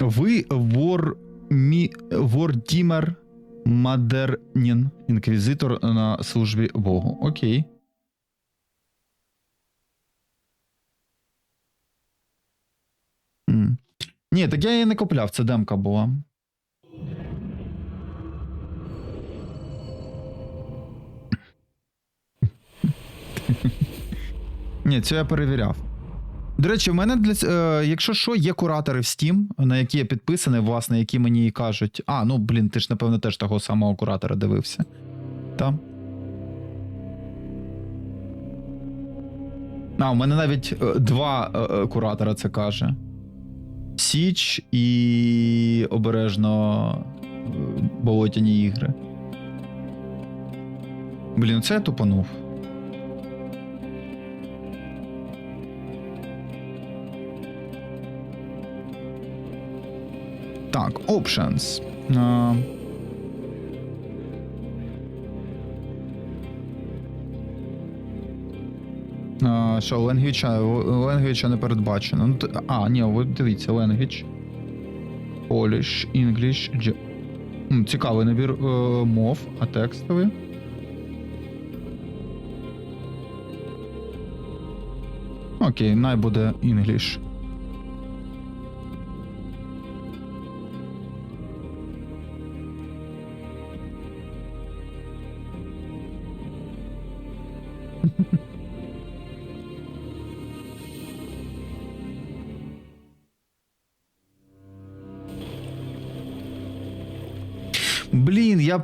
Ви Вор... Мі... Вордімер Мадернін, інквізитор на службі Богу. Окей. Ні, так я її не купляв, це демка була. Ні, це я перевіряв. До речі, в мене для е, якщо що, є куратори в Steam, на які я підписаний, власне, які мені і кажуть. А, ну блін, ти ж напевно теж того самого куратора дивився. Там. А, у мене навіть е, два е, е, куратора це каже. Січ і обережно е, болотяні ігри. Блін, це я тупанув. Так, options. А, Що, language, а, language не передбачено. Ну, а, ні, ви дивіться, language. Polish, English, Цікавий набір е, мов, а текстовий. Окей, най буде English.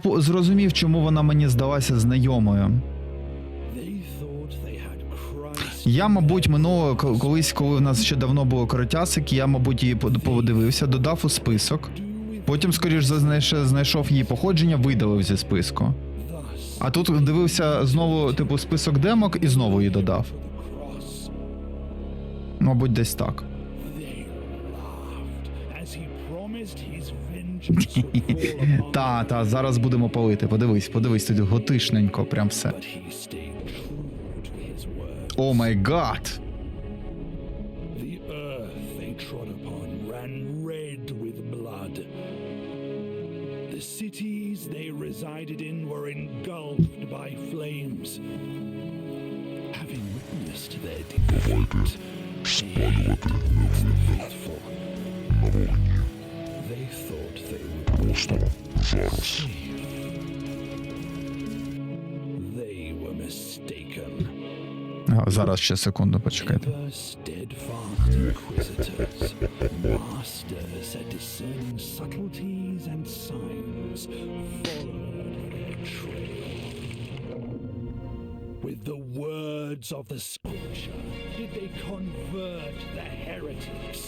Я зрозумів, чому вона мені здалася знайомою. Я, мабуть, минуло колись, коли в нас ще давно було коротясик, я, мабуть, її подивився, додав у список. Потім, скоріш за знайш- знайшов її походження, видалив зі списку. А тут дивився знову, типу, список демок і знову її додав. Мабуть, десь так. Та, та, зараз будемо палити. Подивись, подивись, тут готишненько, прям все. О май гад! Cities they resided in were engulfed by flames. Having witnessed their defeat, they hated they would safe. They were mistaken. А, Зараз ще секунду, почекайте. Ever steadfast inquisitors, masters at discerning subtleties and signs, followed their trail. With the words of the scripture, did they convert the heretics?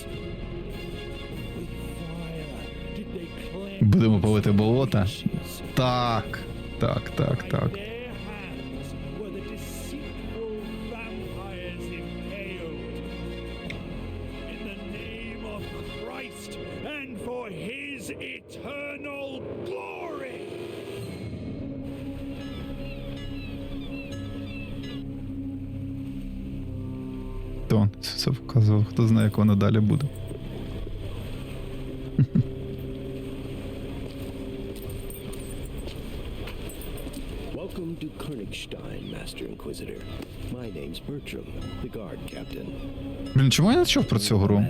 Будемо палити болота. Так, так, так, так. Це показував, хто знає, як воно далі буде. Welcome to Königstein, Master Inquisitor. My name's Bertram, the guard captain. Блін, чому я не чув про цю гру?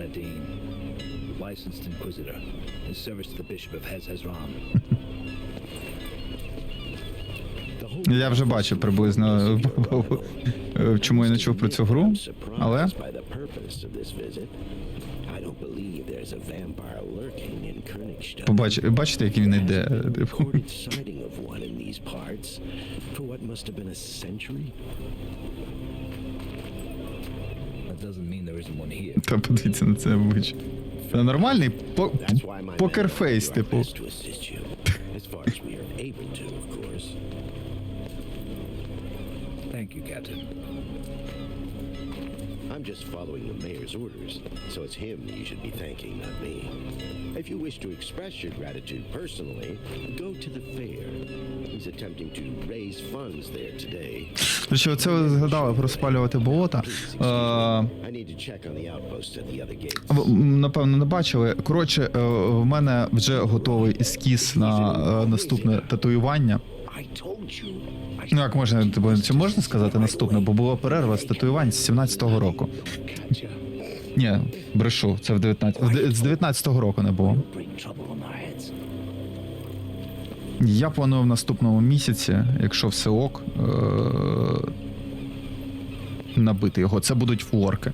Licensed inquisitor, in service to the Bishop of Hezhazram. The Я вже бачив приблизно, е, чому я не чув про цю гру, але побач, бачите, як він йде. these parts for what must have been a century. That doesn't mean there isn't one here. Та подивіться на це обличчя. Та нормальний по, That's why my men покерфейс, will do our типу. best to assist you, as far as we are able to, of course. Thank you, Captain. I'm just following the mayor's orders, so it's him that you should be thanking, not me. If you wish to express your gratitude personally, go to the fair. He's attempting to raise funds there today. Коротше, оце ви згадали про спалювати болота. Е, I need to check on the outposts at the other gates. напевно, не бачили. Коротше, е, в мене вже готовий ескіз на е, наступне татуювання. Ну, як можна, типу, чи можна сказати наступне, бо була перерва з татуювань з 17-го року. Ні, брешу, це в 19... з 19-го року не було. Я планую в наступному місяці, якщо все ок, е- набити його. Це будуть флорки.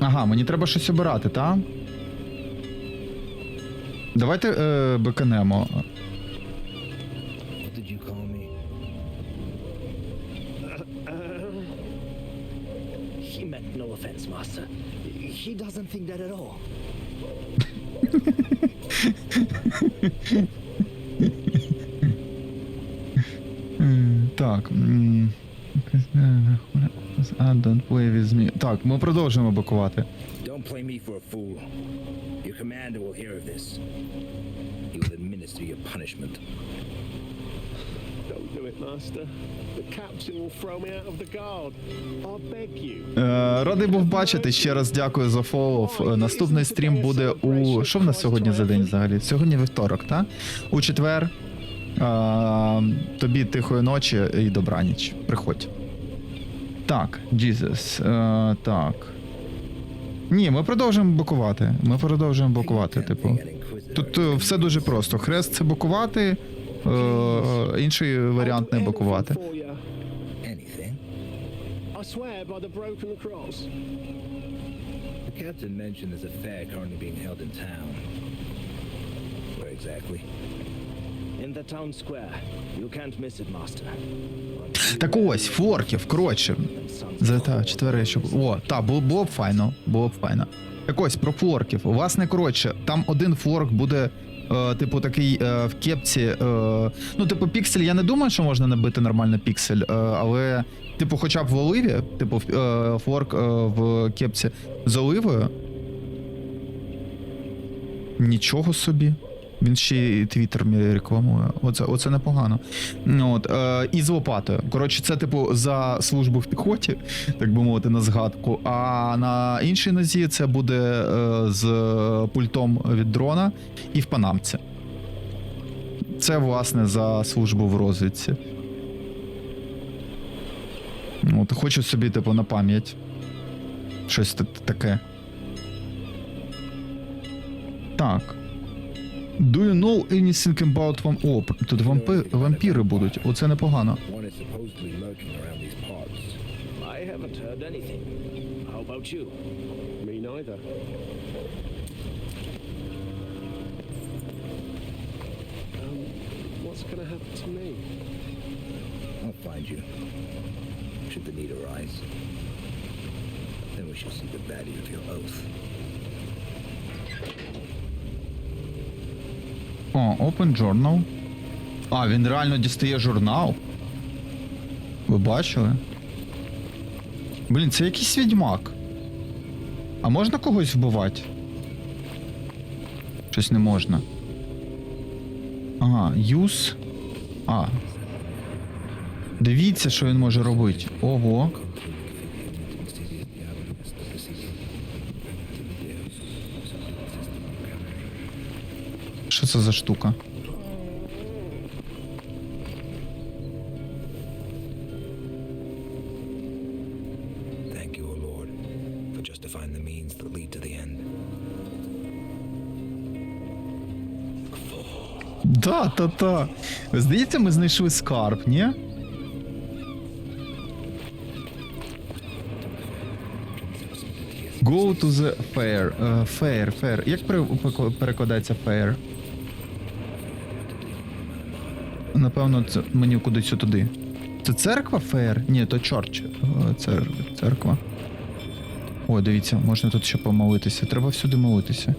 Ага, мені треба щось обирати, та? Давайте е- беканемо. Master. He doesn't think that at all. Так. I don't play with me. Так, ми продовжуємо бакувати. Don't play me for a fool. Your commander will hear of this. He will administer your punishment. Master. The captain will throw me out of the guard. I beg you. Е, радий був бачити. Ще раз дякую за фоллов. Е, Наступний стрім буде у. Що в нас сьогодні за день взагалі? Сьогодні вівторок, так? У четвер. Е, тобі тихої ночі і добраніч. Приходь. Так, Jesus. Е, так. Ні, ми продовжуємо блокувати. Ми продовжуємо блокувати, типу. Тут е, все дуже просто. Хрест це блокувати, е, інший варіант не блокувати. For you. anything. I swear by the broken cross. The captain mentioned there's a fair currently being held in town. Where exactly? In the town square. You can't miss it, Master. Так ось, форків, коротше. За та четвере, щоб. О, та, було, було б файно. Було б файно. Так ось, про форків. Власне, коротше, там один форк буде. Е, типу, такий е, в кепці. Е, ну, типу, піксель, я не думаю, що можна набити нормально піксель, е, але, типу, хоча б в оливі, типу, е, форк е, в кепці з оливою. Нічого собі. Він ще і твіттер рекламує. Оце, оце непогано. Ну, От, е, і з лопатою. Коротше, це, типу, за службу в піхоті, так би мовити, на згадку. А на іншій нозі це буде е, з пультом від дрона і в панамці. Це, власне, за службу в розвідці. От, хочу собі, типу, на пам'ять. Щось таке. Так. Do you know anything about вам... О, тут вампи... вампіри будуть. Оце непогано. One is supposedly lurking around these parts. I haven't heard anything. How about you? Me neither. Um, what's gonna happen to me? I'll find you. Should the need arise. Then we shall see the value of your oath. О, Open Journal. А, він реально дістає журнал. Ви бачили? Блін, це якийсь відьмак. А можна когось вбивати? Щось не можна. Ага, юз. А. Дивіться, що він може робити. Ого. Що це за штука? Да, та та. Здається, ми знайшли скарб, ні? Go to the fair. Е, fair, fair. Як пере- перекла- перекладається fair? Напевно, це мені кудись туди. Це церква фейер? Ні, то чорч. Е, Цер... Церква. О, дивіться, можна тут ще помолитися. Треба всюди молитися.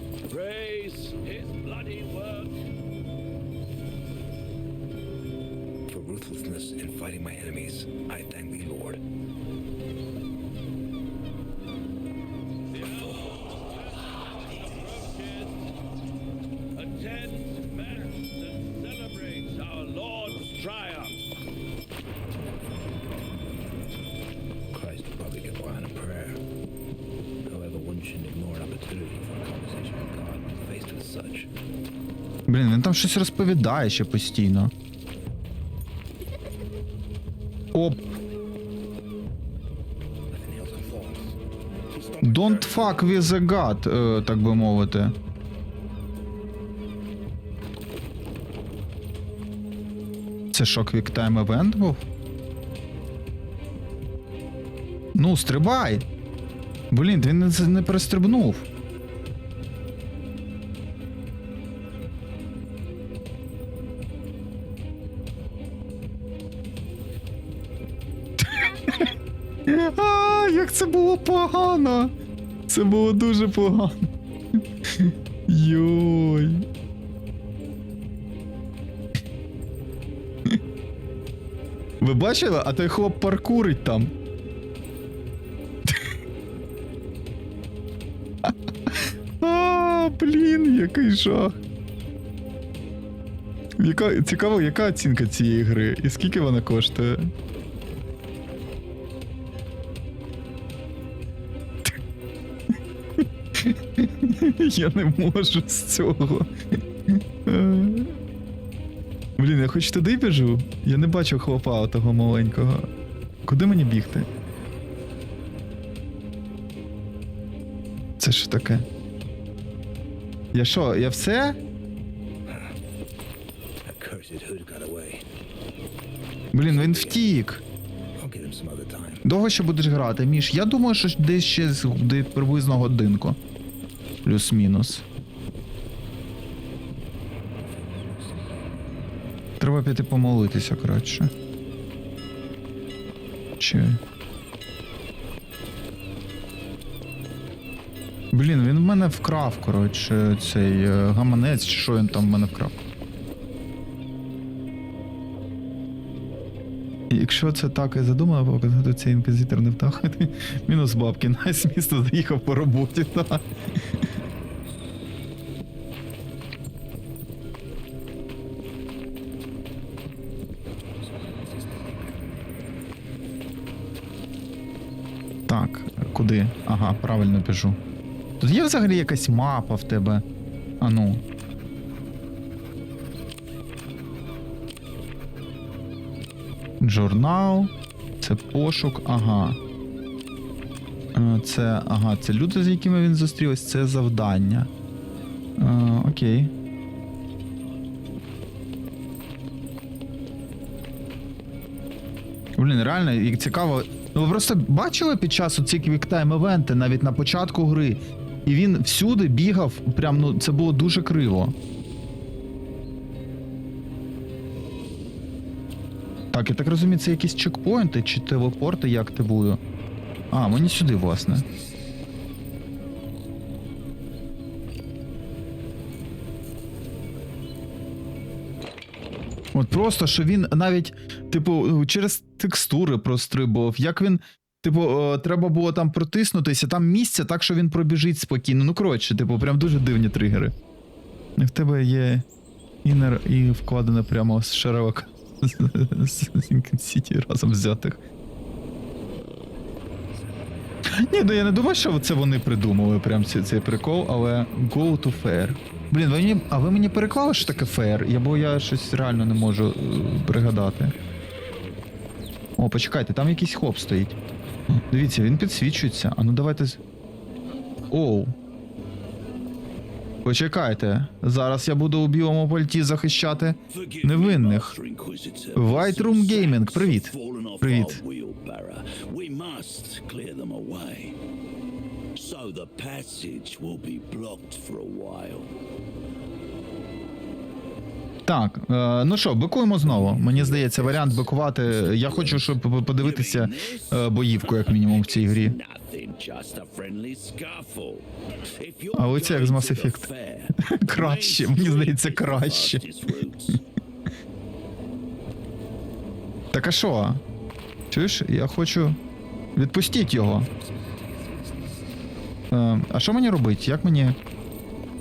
Щось розповідає ще постійно. Оп, don't fuck with the god, е, так би мовити. Це що, квіктайм евент був? Ну, стрибай! Блін, він не перестрибнув. Погано. Це було дуже погано. Йой. Ви бачили, а той хлоп паркурить там. А, блін, який жах. Яка, цікаво, яка оцінка цієї гри і скільки вона коштує? Я не можу з цього. Блін, я хоч туди біжу. Я не бачу хлопа того маленького. Куди мені бігти? Це що таке? Я що, я все? Блін, він втік. Довго ще будеш грати, Міш? Я думаю, що десь ще приблизно годинку. Плюс-мінус. Треба піти помолитися, коротше. Чи. Блін, він в мене вкрав, коротше, цей е, гаманець, чи що він там в мене вкрав. Якщо це так і задумано, показати цей інквізитор не вдах. Мінус бабки, найс місто заїхав по роботі. Так, куди? Ага, правильно біжу. Тут є взагалі якась мапа в тебе. А ну. Журнал. Це пошук, ага. Е, Це, ага, це люди, з якими він зустрівся, це завдання. Е, окей. Блін, реально, цікаво. Ну ви просто бачили під час оці квіктайм івенти навіть на початку гри. І він всюди бігав, прям ну це було дуже криво. Так, я так розумію, це якісь чекпоінти чи телепорти, я активую. А, мені сюди, власне. От просто, що він навіть, типу, через текстури прострибував. Як він. Типу, е, треба було там протиснутися, там місце, так що він пробіжить спокійно. Ну, коротше, типу, прям дуже дивні тригери. В тебе є інер і вкладене прямо з Шерлока з Сіті разом взятих. Ні, ну я не думаю, що це вони придумали прям цей, цей прикол, але go to fair. Блін, ви мені, а ви мені переклали, що таке fair? Я, бо я щось реально не можу е, пригадати. О, почекайте, там якийсь хлоп стоїть. Дивіться, він підсвічується. А ну давайте. з- Оу. Почекайте. Зараз я буду у білому пальті захищати невинних. White Room Gaming, привіт. Привіт. So the passage will be blocked for a while. Так, е, ну що, бикуємо знову. Мені здається, варіант бикувати. Я хочу, щоб подивитися е, боївку, як мінімум, в цій грі. А оце як з Mass Effect. Краще, мені здається, краще. Так а що? Чуєш, я хочу. Відпустіть його. Е, а що мені робити? Як мені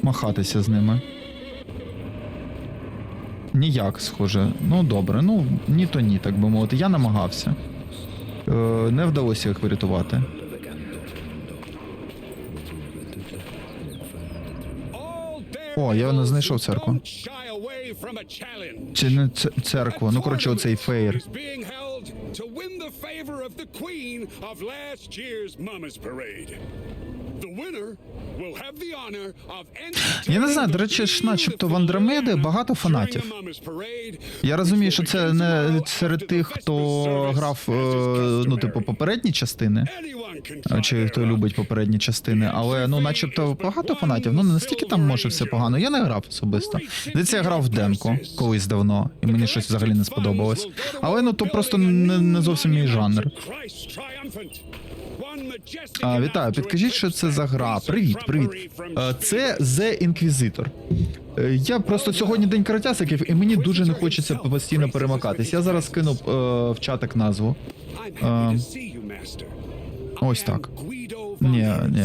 махатися з ними? Ніяк, схоже. Ну, добре, ну ні то ні, так би мовити. Я намагався. Е, не вдалося їх врятувати. О, я не знайшов церкву. Чи не церква? Ну, коротше, оцей held to win the favor of the queen of last year's Mama's Parade. The winner Я не знаю, до речі, ж начебто в Андромеди багато фанатів. Я розумію, що це не серед тих, хто грав, е, ну, типу, попередні частини. е, Чи хто любить попередні частини, але ну, начебто, багато фанатів. Ну не настільки там може все погано. Я не грав особисто. Здається, я грав в демку колись давно, і мені щось взагалі не сподобалось. Але ну то просто не, не зовсім мій жанр. А, вітаю, підкажіть, що це за гра. Привіт, привіт. Е, Це The Inquisitor. Е, Я просто сьогодні день каратясиків, і мені дуже не хочеться постійно перемикатись. Я зараз скину е, в чатик назву. Um, ось так. Ні, ні.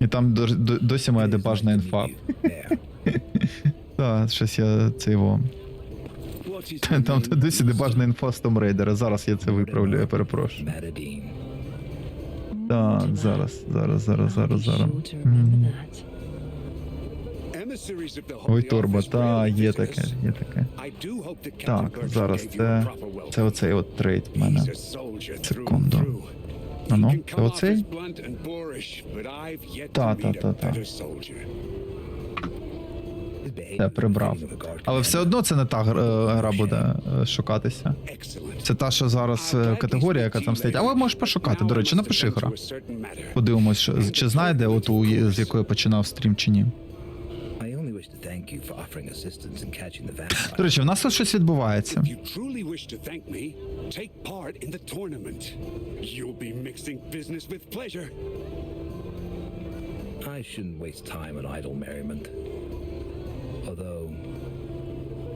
І там до- до- досі моя дебажна інфа. Так, щось я це його. Там досі дебажна інфа з Tomb Raider. Зараз я це виправлю, я перепрошую. Так, зараз, зараз, зараз, зараз, зараз. Ой, торба, та, є таке, є таке. Так, зараз це. Це оцей от трейд в мене. Секунду. Ану, ну, це оцей? Та, та, та, та. Це прибрав. Але все одно це не та е, гра буде е, шукатися. Це та, що зараз е, категорія, яка там стоїть. Але можеш пошукати, до речі, напиши гра. Подивимось, чи знайде оту, з якої починав стрім чи ні. До речі, в нас тут щось відбувається. If you truly wish to thank me, take part in the tournament. You'll be mixing business with pleasure. I shouldn't waste time on idle merriment. Although,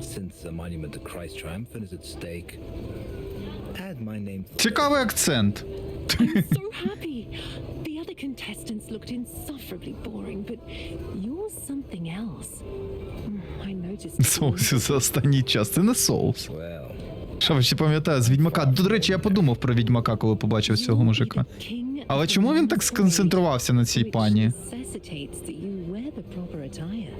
since the monument to Christ triumphant is at stake, add my name. Цікавий акцент. I'm so happy. The other contestants looked insufferably boring, but you're something else. Mm, I noticed. Соус за останній час. Це не соус. Well, Що ви ще пам'ятаю з Відьмака? До речі, я подумав про Відьмака, коли побачив цього мужика. Але чому він так сконцентрувався на цій пані? necessitates that you wear the proper attire.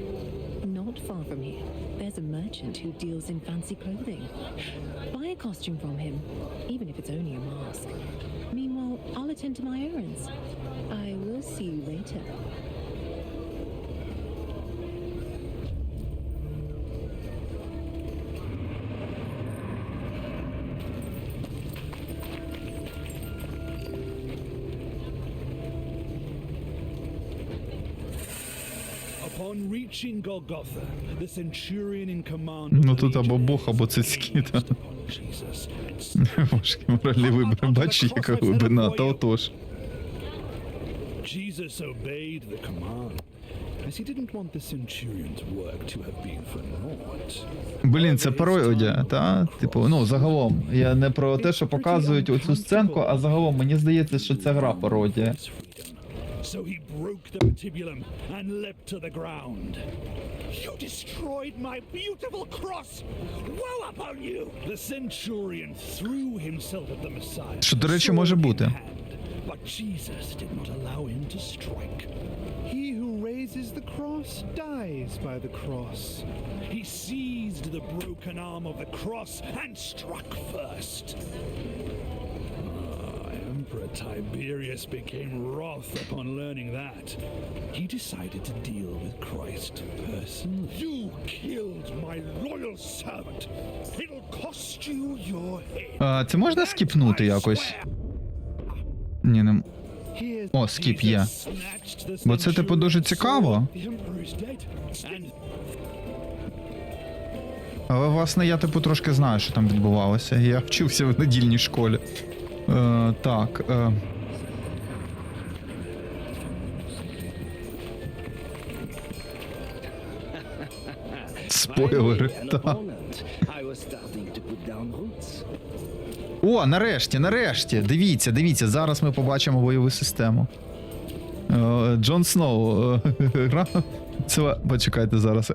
Far from here, there's a merchant who deals in fancy clothing. Buy a costume from him, even if it's only a mask. Meanwhile, I'll attend to my errands. I will see you later. Ну, тут або Бог, або та. and Важкий моральний вибір. Бачиш, яка глибина, та отож. Jesus obeyed the command. Блін, це пародія, та? Типу, ну, загалом. Я не про те, що показують оцю сценку, а загалом мені здається, що це гра пародія. His freedom. So he broke the patibulum and leapt to the ground. You destroyed my beautiful cross! Woe upon you! The centurion threw himself at the Messiah. Що, до речі, може sword in бути. hand. But Jesus did not allow him to strike. He who raises the cross dies by the cross. He seized the broken arm of the cross and struck first. Ah, Emperor Tiberius became wroth upon learning that. He decided to deal with Christ personally. You killed my loyal servant. It'll cost you your head. А, це можна скіпнути якось? Ні, не. О, скіп є. Бо це, типу, дуже цікаво. Але власне я типу трошки знаю, що там відбувалося. Я вчився в недільній школі. Е, так. Е, Спойлери. О, нарешті, нарешті. Дивіться, дивіться, зараз ми побачимо бойову систему. Е, Джон Сноу е. Це, почекайте зараз.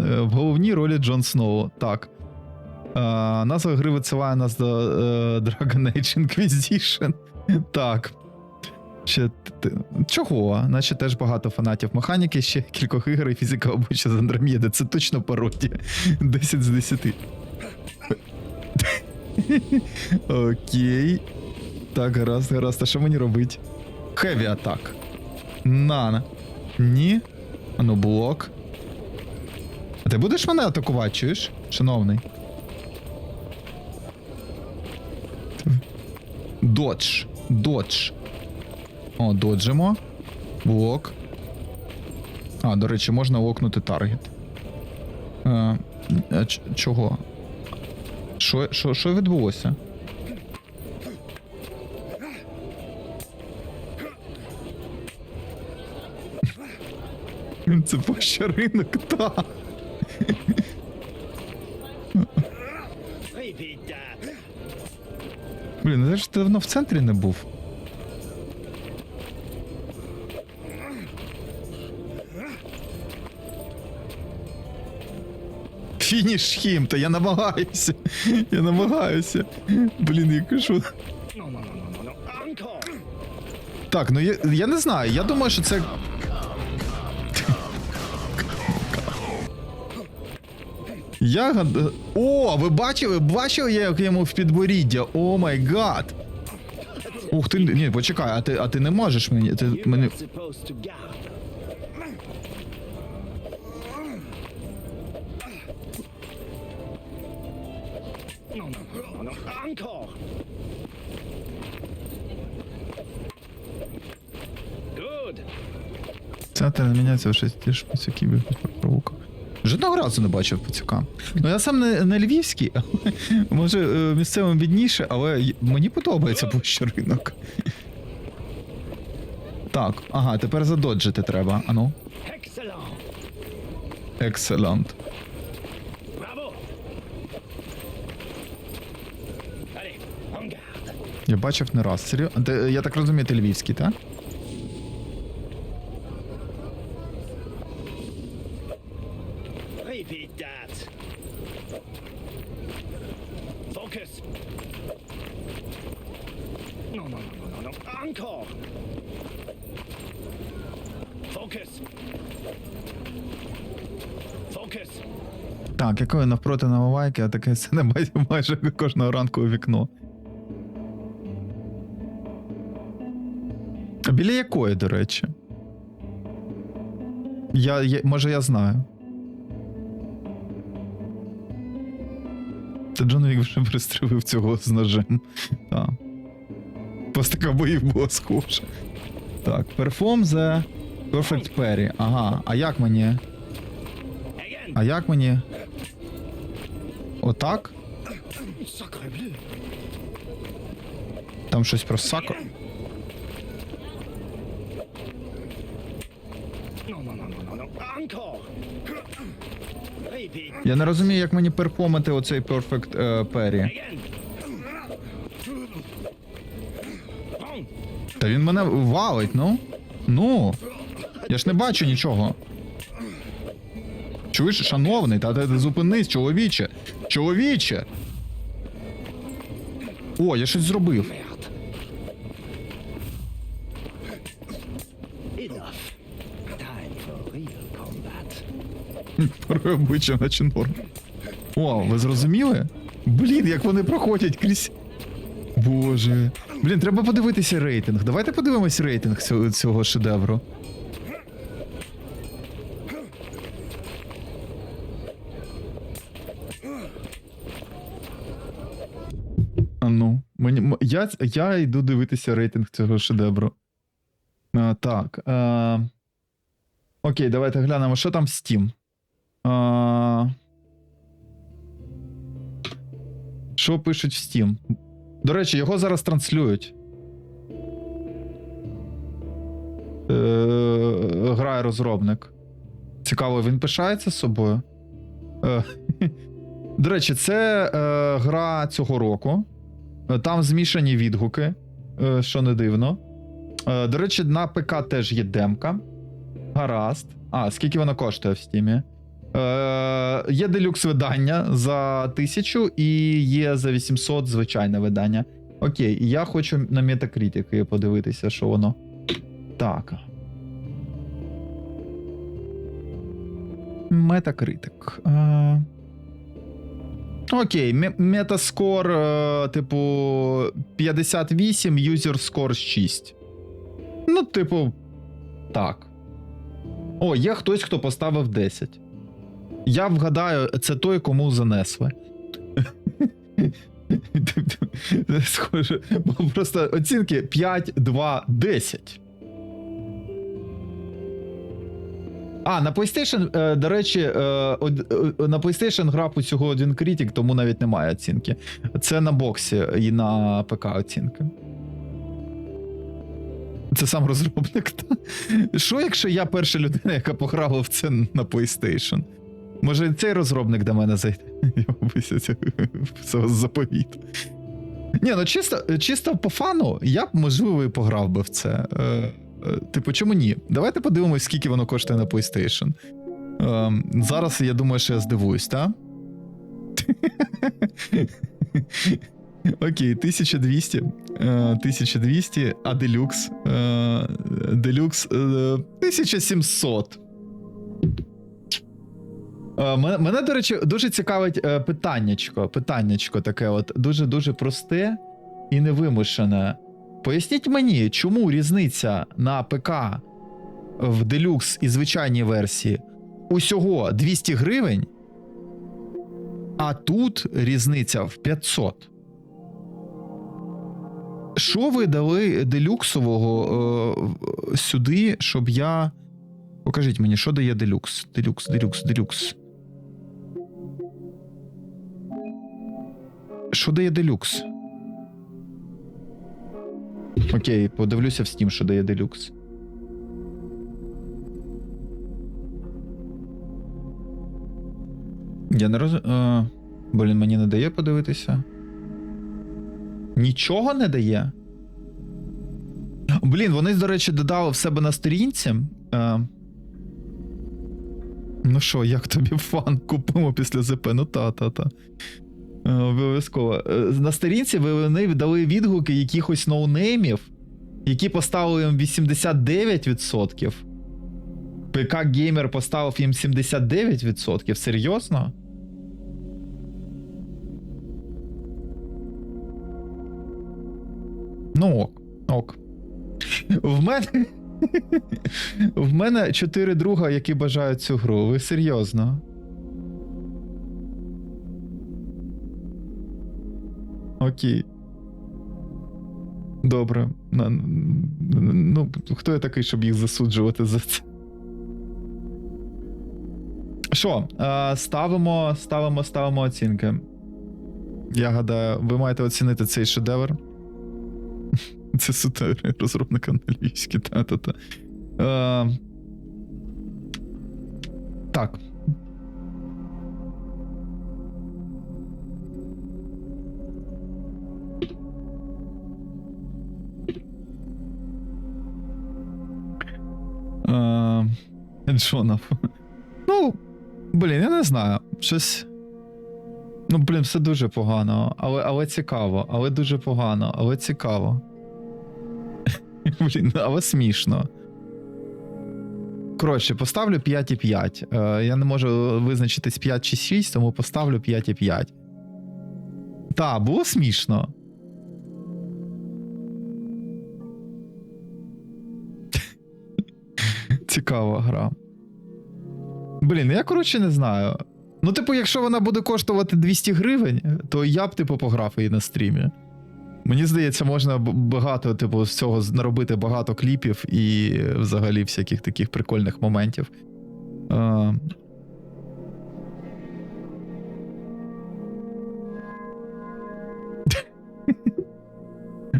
В головній ролі Джон Сноу. Так. Назва гри висилає нас до е, Dragon Age Inquisition. Так. Ще чого? Наче теж багато фанатів механіки, ще кількох ігор і фізика обличчя з Андромеди. Це точно пародія. 10 з 10. Окей. Так, гаразд, гаразд. А що мені робить? Хеві атак. Нана. Ні. А ну, блок. А ти будеш мене атакувати, чуєш, шановний? Додж. Додж. О, доджимо. Блок. А, до речі, можна локнути таргет. Е, ч- чого? Що, що, що відбулося? Це пощаринок, та. Блін, ну я ж давно в центрі не був. Фініш хім, та я намагаюся. Я намагаюся. Блін, я кажу. No, no. Encore. Так, ну я, я не знаю. Я думаю, що це. Я О, ви бачили? Бачили, як я йому в підборіддя? О май гад. Ух ти, ні, почекай, а ти, а ти не можеш мені. Ти мені. Центр міняється в шести ж пацюків і провуках. Жодного разу не бачив пацюка. Ну я сам не, не львівський, але, може е, місцевим відніше, але мені подобається площа ринок. Так, ага, тепер задоджити треба. Ану. Екселент. Я бачив не раз. Серйозно? Я так розумію, ти львівський, так? Repeat that. Focus. No, no, no, no, no. Encore. Focus. Focus. Так, якої навпроти навивайки, а таке це не май- майже кожного ранку у вікно. Біля якої, до речі? Я, я може я знаю. Це Джон Вік вже пристрелив цього з ножем. Так. Просто боїв була схожа. Так, perform the perfect parry. Ага, а як мені? А як мені? Отак? Там щось про сако. No, no, no, no, no, no. Encore. Repeat. Я не розумію, як мені перформити оцей Perfect е, Parry. Та він мене валить, ну. Ну. Я ж не бачу нічого. Чуєш, шановний, та ти зупинись, чоловіче. Чоловіче. О, я щось зробив. Combat. Обличчя наче норм. О, ви зрозуміли? Блін, як вони проходять крізь. Боже. Блін, треба подивитися рейтинг. Давайте подивимось рейтинг цього, цього шедевру. А ну, мені, я, я йду дивитися рейтинг цього шедевру. А, так. А, окей, давайте глянемо, що там в Steam. Що пишуть в Steam? До речі, його зараз транслюють. Е, грає розробник. Цікаво, він пишається собою. Е, До речі, це е, гра цього року. Там змішані відгуки, е, що не дивно. Е, До речі, на ПК теж є демка. Гаразд. А, скільки вона коштує в стімі? Е, є делюкс видання за 1000 і є за 800 звичайне видання. Окей, я хочу на Metacritic подивитися, що воно. Так. Метакритик. Е, Окей, метаскор, е, типу, 58, юзер скор 6. Ну, типу, так. О, є хтось, хто поставив 10. Я вгадаю, це той, кому занесли. Схоже, бо просто оцінки 5, 2, 10. А, на PlayStation, е, до речі, е, е, на PlayStation грав усього один критик, тому навіть немає оцінки. Це на боксі і на ПК оцінка. Це сам розробник. Що, якщо я перша людина, яка пограла в це на PlayStation? Може, цей розробник до мене зайде? Я боюся цього заповіту. Ні, ну чисто, чисто по фану, я б, можливо, і пограв би в це. Е, е, типу, чому ні? Давайте подивимось, скільки воно коштує на PlayStation. Е, зараз я думаю, що я здивуюсь, так? Окей, 1200. е, 1200, а делюкс. е, Делюкс е, 1700. Е, Мене, до речі, дуже цікавить е, питаннячко. Питаннячко таке, от дуже-дуже просте і невимушене. Поясніть мені, чому різниця на ПК в делюкс і звичайній версії усього 200 гривень, а тут різниця в 500. Що ви дали делюксового е, сюди, щоб я. Покажіть мені, що дає делюкс? Делюкс, делюкс, делюкс. Що дає делюкс? Окей, подивлюся в Steam, що дає делюкс. Я не роз... Е, блін, мені не дає подивитися. Нічого не дає. Блін, вони, до речі, додали в себе на сторінці. Е, ну що, як тобі фан? Купимо після ЗП? Ну та-та-та. Е, Обов'язково. Е, На сторінці вони дали відгуки якихось ноунеймів, які поставили їм 89%. ПК Геймер поставив їм 79%. Серйозно? Ну ок, ок. В мене. В мене чотири друга, які бажають цю гру. Ви серйозно? Окей. Добре. Ну, хто я такий, щоб їх засуджувати за це? Що, е, ставимо, ставимо, ставимо оцінки. Я гадаю, ви маєте оцінити цей шедевр. Це суто розробник англійський, та-та-та. Е, так. Джонов. Ну, блін, я не знаю. Щось. Ну, блін, все дуже погано, але, але цікаво, але дуже погано, але цікаво. Блін, але смішно. Коротше, поставлю 5,5. Е, я не можу визначитись 5 чи 6, тому поставлю 5,5. Та, було смішно. Цікава гра. Блін, я коротше не знаю. Ну, типу, якщо вона буде коштувати 200 гривень, то я б, типу, пограв її на стрімі. Мені здається, можна багато, типу, з цього наробити багато кліпів і взагалі всяких таких прикольних моментів. Е,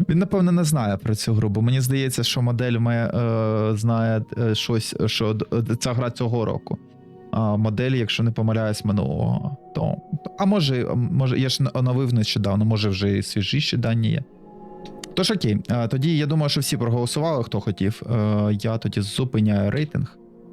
Він, напевно, не знає про цю гру, бо мені здається, що модель має, е, знає е, щось, що ця гра цього року. А модель, якщо не помиляюсь, минулого. То... А може, може, я ж оновив нещодавно, може вже і свіжіші дані є. Тож окей, е, тоді я думаю, що всі проголосували, хто хотів. Е, Я тоді зупиняю рейтинг.